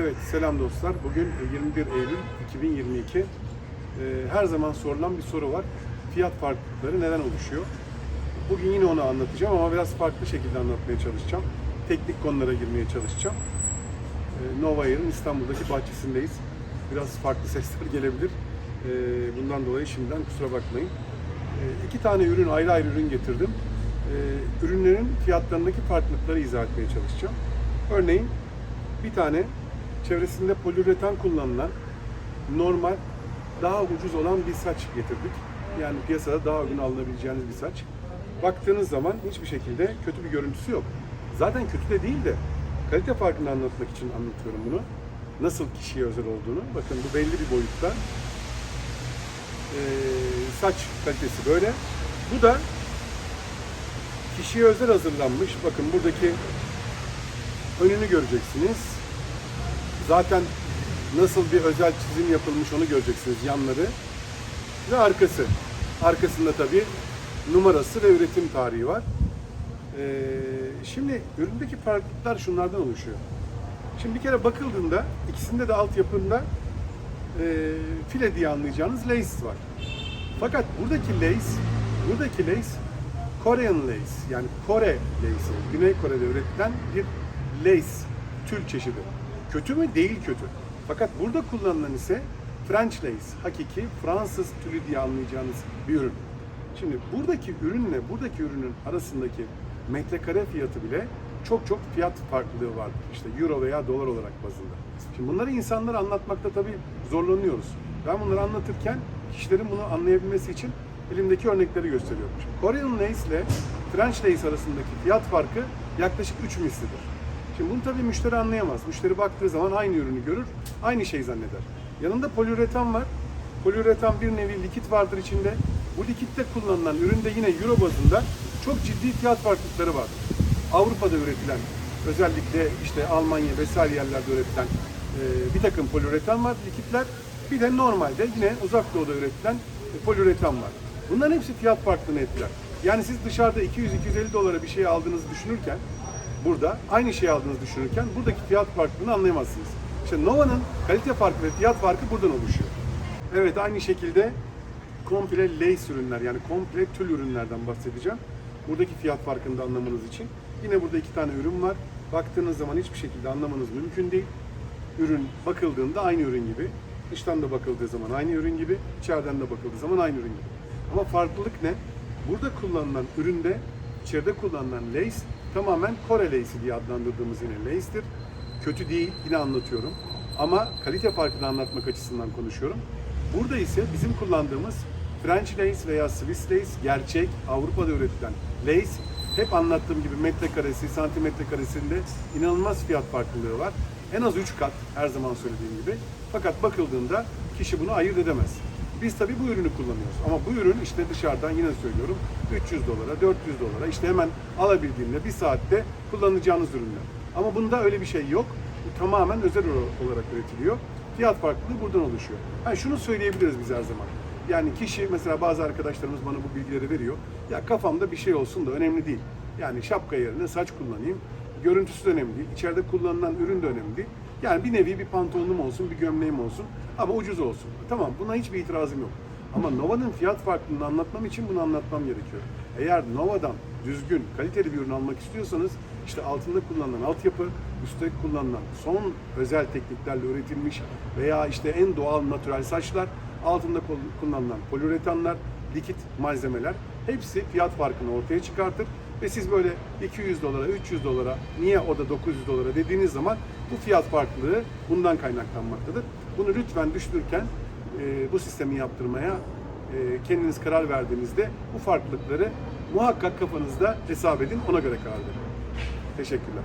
Evet, selam dostlar. Bugün 21 Eylül 2022. Ee, Her zaman sorulan bir soru var. Fiyat farklılıkları neden oluşuyor? Bugün yine onu anlatacağım ama biraz farklı şekilde anlatmaya çalışacağım. Teknik konulara girmeye çalışacağım. Ee, Nova Air'ın İstanbul'daki bahçesindeyiz. Biraz farklı sesler gelebilir. Bundan dolayı şimdiden kusura bakmayın. İki tane ürün, ayrı ayrı ürün getirdim. Ürünlerin fiyatlarındaki farklılıkları izah etmeye çalışacağım. Örneğin bir tane çevresinde poliüretan kullanılan normal daha ucuz olan bir saç getirdik. Yani piyasada daha uygun alınabileceğiniz bir saç. Baktığınız zaman hiçbir şekilde kötü bir görüntüsü yok. Zaten kötü de değil de kalite farkını anlatmak için anlatıyorum bunu. Nasıl kişiye özel olduğunu. Bakın bu belli bir boyutta. Ee, saç kalitesi böyle. Bu da kişiye özel hazırlanmış. Bakın buradaki önünü göreceksiniz. Zaten nasıl bir özel çizim yapılmış onu göreceksiniz yanları ve arkası. Arkasında tabii numarası ve üretim tarihi var. Ee, şimdi üründeki farklılıklar şunlardan oluşuyor. Şimdi bir kere bakıldığında ikisinde de altyapında e, file diye anlayacağınız lace var. Fakat buradaki lace, buradaki lace Korean lace yani Kore lace'i, Güney Kore'de üretilen bir lace tül çeşidi. Kötü mü? Değil kötü. Fakat burada kullanılan ise French lace, hakiki Fransız tülü diye anlayacağınız bir ürün. Şimdi buradaki ürünle buradaki ürünün arasındaki metrekare fiyatı bile çok çok fiyat farklılığı vardır. İşte euro veya dolar olarak bazında. Şimdi bunları insanlara anlatmakta tabii zorlanıyoruz. Ben bunları anlatırken kişilerin bunu anlayabilmesi için elimdeki örnekleri gösteriyorum. Şimdi Korean lace ile French lace arasındaki fiyat farkı yaklaşık 3 mislidir. Şimdi bunu tabii müşteri anlayamaz. Müşteri baktığı zaman aynı ürünü görür, aynı şey zanneder. Yanında poliüretan var. Poliüretan bir nevi likit vardır içinde. Bu likitte kullanılan üründe yine euro bazında çok ciddi fiyat farklılıkları vardır. Avrupa'da üretilen, özellikle işte Almanya vesaire yerlerde üretilen e, bir takım poliüretan var, likitler. Bir de normalde yine uzak doğuda üretilen e, poliüretan var. Bunların hepsi fiyat farklılığını etkiler. Yani siz dışarıda 200-250 dolara bir şey aldığınızı düşünürken burada aynı şeyi aldığınızı düşünürken buradaki fiyat farklılığını anlayamazsınız. İşte Nova'nın kalite farkı ve fiyat farkı buradan oluşuyor. Evet aynı şekilde komple lace ürünler yani komple tül ürünlerden bahsedeceğim. Buradaki fiyat farkını da anlamanız için. Yine burada iki tane ürün var. Baktığınız zaman hiçbir şekilde anlamanız mümkün değil. Ürün bakıldığında aynı ürün gibi. Dıştan da bakıldığı zaman aynı ürün gibi. içeriden de bakıldığı zaman aynı ürün gibi. Ama farklılık ne? Burada kullanılan üründe içeride kullanılan lace tamamen Kore lace'i diye adlandırdığımız yine lace'tir. Kötü değil, yine anlatıyorum. Ama kalite farkını anlatmak açısından konuşuyorum. Burada ise bizim kullandığımız French lace veya Swiss lace, gerçek Avrupa'da üretilen lace hep anlattığım gibi metrekaresi, santimetre karesinde inanılmaz fiyat farklılığı var. En az 3 kat her zaman söylediğim gibi. Fakat bakıldığında kişi bunu ayırt edemez. Biz tabii bu ürünü kullanıyoruz. Ama bu ürün işte dışarıdan yine söylüyorum 300 dolara, 400 dolara işte hemen alabildiğinde bir saatte kullanacağınız ürünler. Ama bunda öyle bir şey yok. Bu tamamen özel olarak üretiliyor. Fiyat farklılığı buradan oluşuyor. Ha şunu söyleyebiliriz biz her zaman. Yani kişi mesela bazı arkadaşlarımız bana bu bilgileri veriyor. Ya kafamda bir şey olsun da önemli değil. Yani şapka yerine saç kullanayım. Görüntüsü de önemli değil. İçeride kullanılan ürün de önemli değil. Yani bir nevi bir pantolonum olsun, bir gömleğim olsun ama ucuz olsun. Tamam buna hiçbir itirazım yok. Ama Nova'nın fiyat farklılığını anlatmam için bunu anlatmam gerekiyor. Eğer Nova'dan düzgün, kaliteli bir ürün almak istiyorsanız işte altında kullanılan altyapı, üstte kullanılan son özel tekniklerle üretilmiş veya işte en doğal natürel saçlar, altında kullanılan poliüretanlar, likit malzemeler hepsi fiyat farkını ortaya çıkartır ve siz böyle 200 dolara, 300 dolara, niye o da 900 dolara dediğiniz zaman bu fiyat farklılığı bundan kaynaklanmaktadır. Bunu lütfen düşünürken e, bu sistemi yaptırmaya e, kendiniz karar verdiğinizde bu farklılıkları muhakkak kafanızda hesap edin, ona göre karar verin. Teşekkürler.